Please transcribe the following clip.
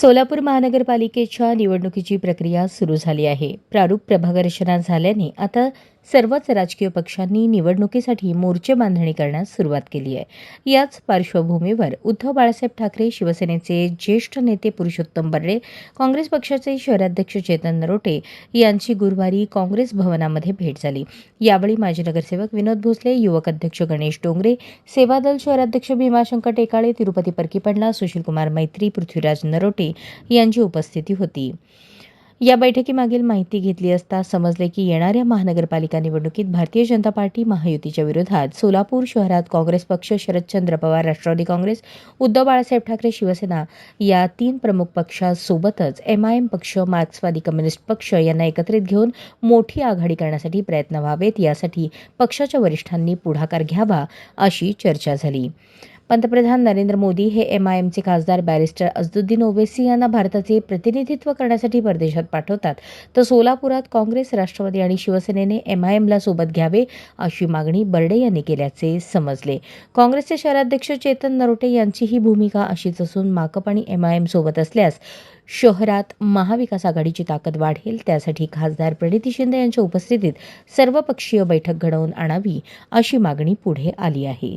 सोलापूर महानगरपालिकेच्या निवडणुकीची प्रक्रिया सुरू झाली आहे. प्रारूप प्रभाग रचना झाल्याने आता सर्वच राजकीय पक्षांनी निवडणुकीसाठी मोर्चे बांधणी करण्यास सुरुवात केली आहे. याच पार्श्वभूमीवर उद्धव बाळासाहेब ठाकरे शिवसेनेचे ज्येष्ठ नेते पुरुषोत्तम बर्डे काँग्रेस पक्षाचे शहराध्यक्ष चेतन नरोटे यांची गुरुवारी काँग्रेस भवनामध्ये भेट झाली. यावेळी माजी नगरसेवक विनोद भोसले युवक अध्यक्ष गणेश डोंगरे सेवादल शहराध्यक्ष भीमाशंकर टेकाळे तिरुपती परकीपंडला सुशीलकुमार मैत्री पृथ्वीराज नरोटे यांची उपस्थिती होती. या बैठकीमागील माहिती घेतली असता समजले की येणाऱ्या महानगरपालिका निवडणुकीत भारतीय जनता पार्टी महायुतीच्या विरोधात सोलापूर शहरात काँग्रेस पक्ष शरदचंद्र पवार राष्ट्रवादी काँग्रेस उद्धव बाळासाहेब ठाकरे शिवसेना या तीन प्रमुख पक्षासोबतच एम आय एम पक्ष मार्क्सवादी कम्युनिस्ट पक्ष यांना एकत्रित घेऊन मोठी आघाडी करण्यासाठी प्रयत्न व्हावेत. यासाठी पक्षाच्या वरिष्ठांनी पुढाकार घ्यावा अशी चर्चा झाली. पंतप्रधान नरेंद्र मोदी हे एम आय एमचे खासदार बॅरिस्टर अजदुद्दीन ओवेसी यांना भारताचे प्रतिनिधित्व करण्यासाठी परदेशात पाठवतात. तर सोलापुरात काँग्रेस राष्ट्रवादी आणि शिवसेनेने एम आय एमला सोबत घ्यावे अशी मागणी बर्डे यांनी केल्याचे समजले. काँग्रेसचे शहराध्यक्ष चेतन नरोटे यांची ही भूमिका अशीच असून माकप आणि एम आय एम सोबत असल्यास शहरात महाविकास आघाडीची ताकद वाढेल. त्यासाठी खासदार प्रणिती शिंदे यांच्या उपस्थितीत सर्वपक्षीय बैठक घडवून आणावी अशी मागणी पुढे आली आहे.